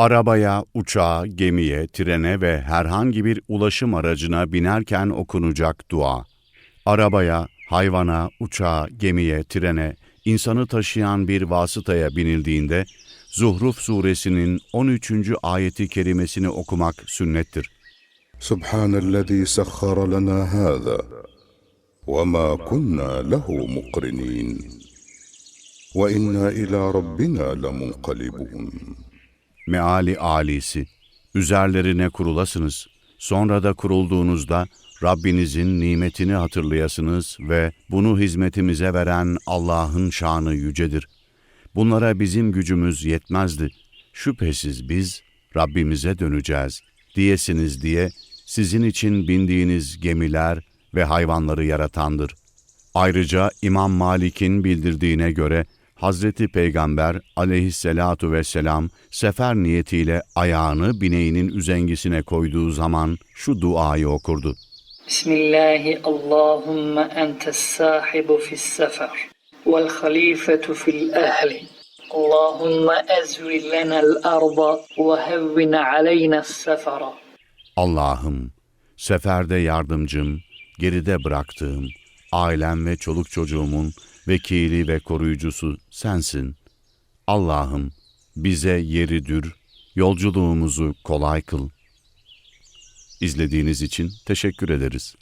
Arabaya, uçağa, gemiye, trene ve herhangi bir ulaşım aracına binerken okunacak dua. Arabaya, hayvana, uçağa, gemiye, trene, insanı taşıyan bir vasıtaya binildiğinde Zuhruf suresinin 13. ayeti kerimesini okumak sünnettir. Subhanellezî sahhara lana hâzâ ve mâ kunnâ lehu mukrinîn ve innâ ilâ rabbina lemunqalibûn. Meali alisi, üzerlerine kurulasınız. Sonra da kurulduğunuzda Rabbinizin nimetini hatırlayasınız ve bunu hizmetimize veren Allah'ın şanı yücedir. Bunlara bizim gücümüz yetmezdi. Şüphesiz biz Rabbimize döneceğiz diyesiniz diye sizin için bindiğiniz gemiler ve hayvanları yaratandır. Ayrıca İmam Malik'in bildirdiğine göre Hazreti Peygamber aleyhisselatu vesselam sefer niyetiyle ayağını bineğinin üzengisine koyduğu zaman şu duayı okurdu. Bismillahi Allahümme entes sahibu fis sefer vel halifetu fil ehli. Allahümme ezvi lenel arda ve hevvin aleynes sefera. Allah'ım, seferde yardımcım, geride bıraktığım, ailem ve çoluk çocuğumun vekili ve koruyucusu sensin. Allah'ım, bize yeri dür, yolculuğumuzu kolay kıl. İzlediğiniz için teşekkür ederiz.